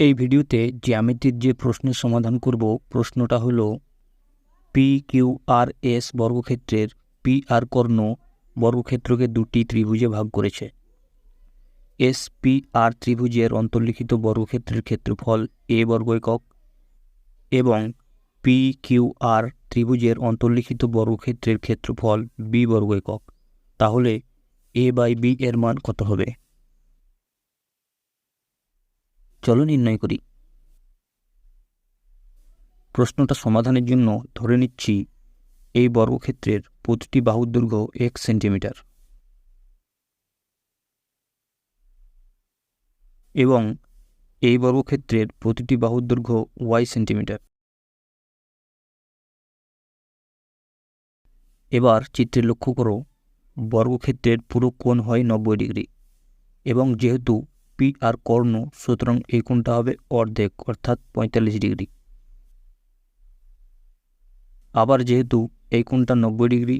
এই ভিডিওতে জ্যামিতির যে প্রশ্নের সমাধান করব, প্রশ্নটা হলো পি কিউ আর এস বর্গক্ষেত্রের পি আর কর্ণ বর্গক্ষেত্রকে দুটি ত্রিভুজে ভাগ করেছে। এস পি আর ত্রিভুজের অন্তর্লিখিত বর্গক্ষেত্রের ক্ষেত্রফল এ বর্গ একক এবং পি কিউ আর ত্রিভুজের অন্তর্লিখিত বর্গক্ষেত্রের ক্ষেত্রফল বি বর্গ একক। তাহলে এ বাই বি এর মান কত হবে? চলো নির্ণয় করি। প্রশ্নটা সমাধানের জন্য ধরে নিচ্ছি এই বর্গক্ষেত্রের প্রতিটি বাহুর দৈর্ঘ্য এক সেন্টিমিটার। এবং এই বর্গক্ষেত্রের প্রতিটি বাহুর দৈর্ঘ্য ওয়াই সেন্টিমিটার। এবার চিত্রে লক্ষ্য করো, বর্গক্ষেত্রের পুরো কোণ হয় নব্বই ডিগ্রি এবং যেহেতু পি আর কর্ণ, সুতরাং এই কোণটা হবে অর্ধেক, অর্থাৎ পঁয়তাল্লিশ ডিগ্রি। আবার যেহেতু এই কোণটা নব্বই ডিগ্রি,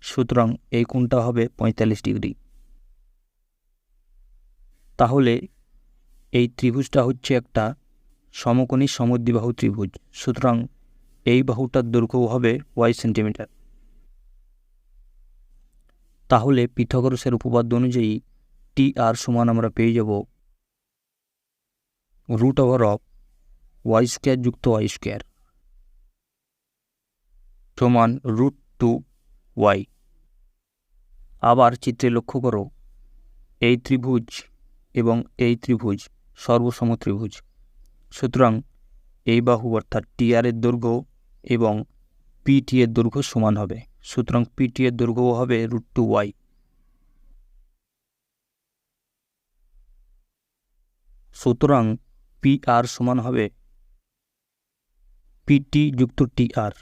সুতরাং এই কোণটা হবে পঁয়তাল্লিশ ডিগ্রি। তাহলে এই ত্রিভুজটা হচ্ছে একটা সমকোণী সমদ্বিবাহু ত্রিভুজ, সুতরাং এই বাহুটার দৈর্ঘ্য হবে ওয়াই সেন্টিমিটার। তাহলে পিথাগোরাসের উপপাদ্য অনুযায়ী টি আর সমান আমরা পেয়ে যাব root over of Y square যুক্ত ওয়াই স্কোয়ার সমান রুট টু ওয়াই আবার চিত্রে লক্ষ্য করো, এই ত্রিভুজ এবং এই ত্রিভুজ সর্বসম ত্রিভুজ। সুতরাং এই বাহু অর্থাৎ টি আর এর দৈর্ঘ্য এবং পিটি এর দৈর্ঘ্য সমান হবে। সুতরাং পিটি এর দৈর্ঘ্য হবে রুট টু ওয়াই সুতরাং পি আর সমান হবে পিটি যুক্ত টি আর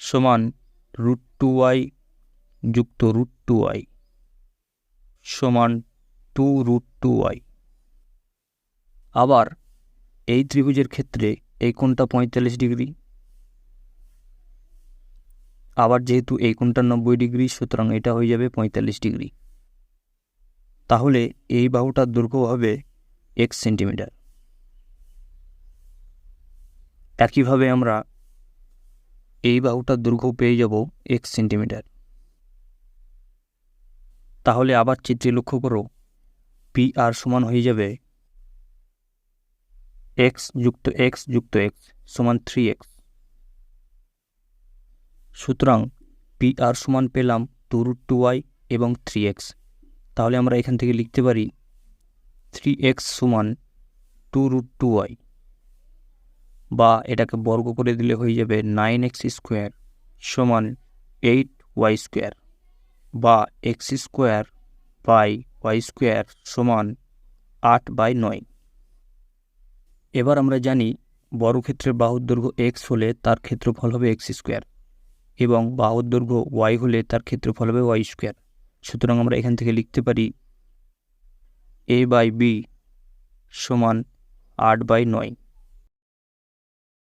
সমান রুট টু ওয়াই যুক্ত রুট টু ওয়াই সমান টু রুট টু ওয়াই আবার এই ত্রিভুজের ক্ষেত্রে এই কোণটা পঁয়তাল্লিশ ডিগ্রি। আবার যেহেতু এই কোণটা নব্বই ডিগ্রি, সুতরাং এটা হয়ে যাবে পঁয়তাল্লিশ ডিগ্রি। তাহলে এই বাহুটার দৈর্ঘ্য হবে এক্স সেন্টিমিটার একইভাবে আমরা এই বাহুটার দৈর্ঘ্য পেয়ে যাব এক্স সেন্টিমিটার তাহলে আবার চিত্রে লক্ষ্য করো পি আর সমান হয়ে যাবে এক্স যুক্ত এক্স যুক্ত এক্স সমান থ্রি এক্স সুতরাং পি আর সমান পেলাম টু রুট টু ওয়াই এবং থ্রি এক্স তাহলে আমরা এখান থেকে লিখতে পারি থ্রি এক্স সমান টু রুট টু ওয়াই বা এটাকে বর্গ করে দিলে হয়ে যাবে নাইন এক্স স্কোয়ার সমান এইট ওয়াই স্কোয়ার বা X square by Y square সমান আট বাই নয় এবার আমরা জানি বর্গক্ষেত্রের বাহুর দৈর্ঘ্য এক্স হলে তার ক্ষেত্রফল হবে এক্স স্কোয়ার এবং বাহুর দৈর্ঘ্য ওয়াই হলে তার ক্ষেত্রফল হবে ওয়াই স্কোয়ার সুতরাং আমরা এখান থেকে লিখতে পারি এ বাই বি সমান আট বাই নয়।